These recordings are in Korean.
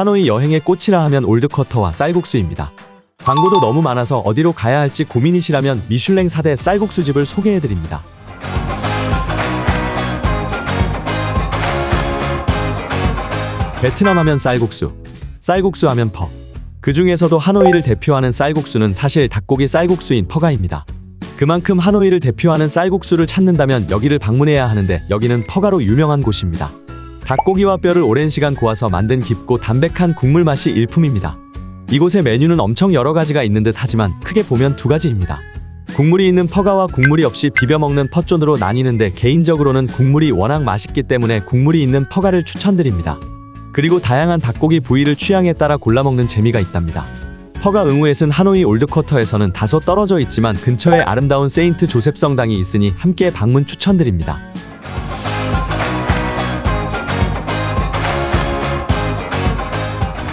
하노이 여행의 꽃이라 하면 올드커터와 쌀국수입니다. 광고도 너무 많아서 어디로 가야 할지 고민이시라면 미슐랭 4대 쌀국수집을 소개해드립니다. 베트남 하면 쌀국수, 쌀국수 하면 퍼. 그 중에서도 하노이를 대표하는 쌀국수는 사실 닭고기 쌀국수인 퍼가입니다. 그만큼 하노이를 대표하는 쌀국수를 찾는다면 여기를 방문해야 하는데 여기는 퍼가로 유명한 곳입니다. 닭고기와 뼈를 오랜 시간 고아서 만든 깊고 담백한 국물 맛이 일품입니다. 이곳의 메뉴는 엄청 여러 가지가 있는 듯 하지만 크게 보면 두 가지입니다. 국물이 있는 퍼가와 국물이 없이 비벼 먹는 퍼존으로 나뉘는데 개인적으로는 국물이 워낙 맛있기 때문에 국물이 있는 퍼가를 추천드립니다. 그리고 다양한 닭고기 부위를 취향에 따라 골라 먹는 재미가 있답니다. 퍼가 응우엣은 하노이 올드쿼터에서는 다소 떨어져 있지만 근처에 아름다운 세인트 조셉 성당이 있으니 함께 방문 추천드립니다.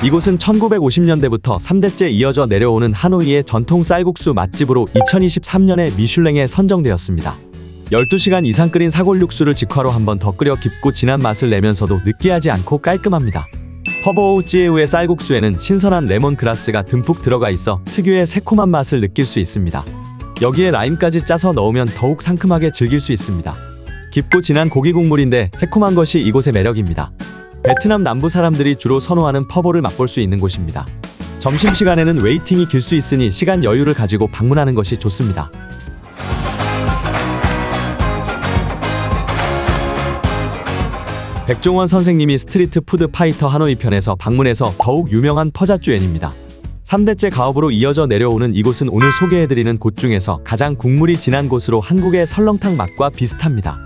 이곳은 1950년대부터 3대째 이어져 내려오는 하노이의 전통 쌀국수 맛집으로 2023년에 미슐랭에 선정되었습니다. 12시간 이상 끓인 사골 육수를 직화로 한 번 더 끓여 깊고 진한 맛을 내면서도 느끼하지 않고 깔끔합니다. 퍼보우 찌에우의 쌀국수에는 신선한 레몬그라스가 듬뿍 들어가 있어 특유의 새콤한 맛을 느낄 수 있습니다. 여기에 라임까지 짜서 넣으면 더욱 상큼하게 즐길 수 있습니다. 깊고 진한 고기 국물인데 새콤한 것이 이곳의 매력입니다. 베트남 남부 사람들이 주로 선호하는 퍼보를 맛볼 수 있는 곳입니다. 점심시간에는 웨이팅이 길 수 있으니 시간 여유를 가지고 방문하는 것이 좋습니다. 백종원 선생님이 스트리트 푸드 파이터 하노이 편에서 방문해서 더욱 유명한 퍼자주엔입니다. 3대째 가업으로 이어져 내려오는 이곳은 오늘 소개해드리는 곳 중에서 가장 국물이 진한 곳으로 한국의 설렁탕 맛과 비슷합니다.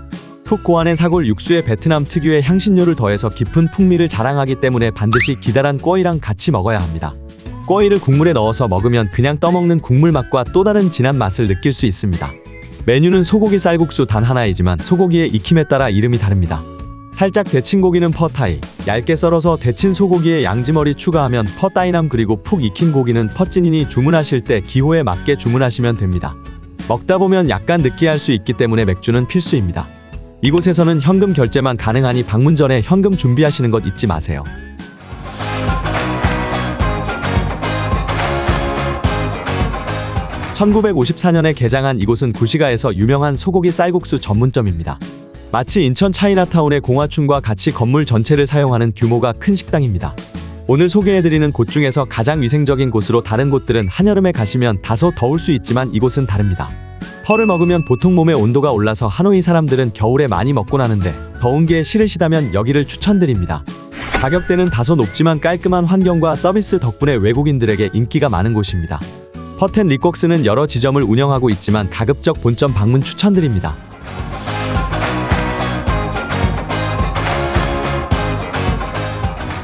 푹 고안의 사골 육수에 베트남 특유의 향신료를 더해서 깊은 풍미를 자랑하기 때문에 반드시 기다란 꿔이랑 같이 먹어야 합니다. 꿔이를 국물에 넣어서 먹으면 그냥 떠먹는 국물 맛과 또 다른 진한 맛을 느낄 수 있습니다. 메뉴는 소고기 쌀국수 단 하나이지만 소고기의 익힘에 따라 이름이 다릅니다. 살짝 데친 고기는 퍼타이, 얇게 썰어서 데친 소고기에 양지머리 추가하면 퍼따이남 그리고 푹 익힌 고기는 퍼찐이니 주문하실 때 기호에 맞게 주문하시면 됩니다. 먹다 보면 약간 느끼할 수 있기 때문에 맥주는 필수입니다. 이곳에서는 현금 결제만 가능하니 방문 전에 현금 준비하시는 것 잊지 마세요. (1954년에) 개장한 이곳은 구시가에서 유명한 소고기 쌀국수 전문점입니다. 마치 인천 차이나타운의 공화춘과 같이 건물 전체를 사용하는 규모가 큰 식당입니다. 오늘 소개해드리는 곳 중에서 가장 위생적인 곳으로 다른 곳들은 한여름에 가시면 다소 더울 수 있지만 이곳은 다릅니다. 펄을 먹으면 보통 몸의 온도가 올라서 하노이 사람들은 겨울에 많이 먹곤 하는데 더운 게 싫으시다면 여기를 추천드립니다. 가격대는 다소 높지만 깔끔한 환경과 서비스 덕분에 외국인들에게 인기가 많은 곳입니다. 퍼텐 리콕스는 여러 지점을 운영하고 있지만 가급적 본점 방문 추천드립니다.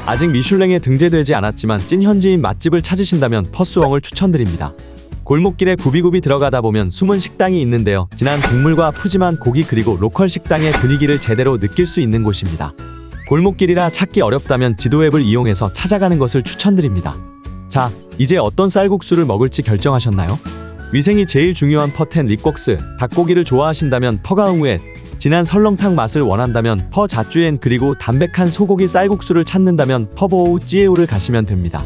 아직 미슐랭에 등재되지 않았지만 찐 현지인 맛집을 찾으신다면 퍼스웡을 추천드립니다. 골목길에 굽이굽이 들어가다 보면 숨은 식당이 있는데요. 진한 국물과 푸짐한 고기 그리고 로컬 식당의 분위기를 제대로 느낄 수 있는 곳입니다. 골목길이라 찾기 어렵다면 지도 앱을 이용해서 찾아가는 것을 추천드립니다. 자, 이제 어떤 쌀국수를 먹을지 결정하셨나요? 위생이 제일 중요한 퍼텐 리콕스, 닭고기를 좋아하신다면 퍼가응우에 진한 설렁탕 맛을 원한다면 퍼 자쭈엔 그리고 담백한 소고기 쌀국수를 찾는다면 퍼보우 찌에우를 가시면 됩니다.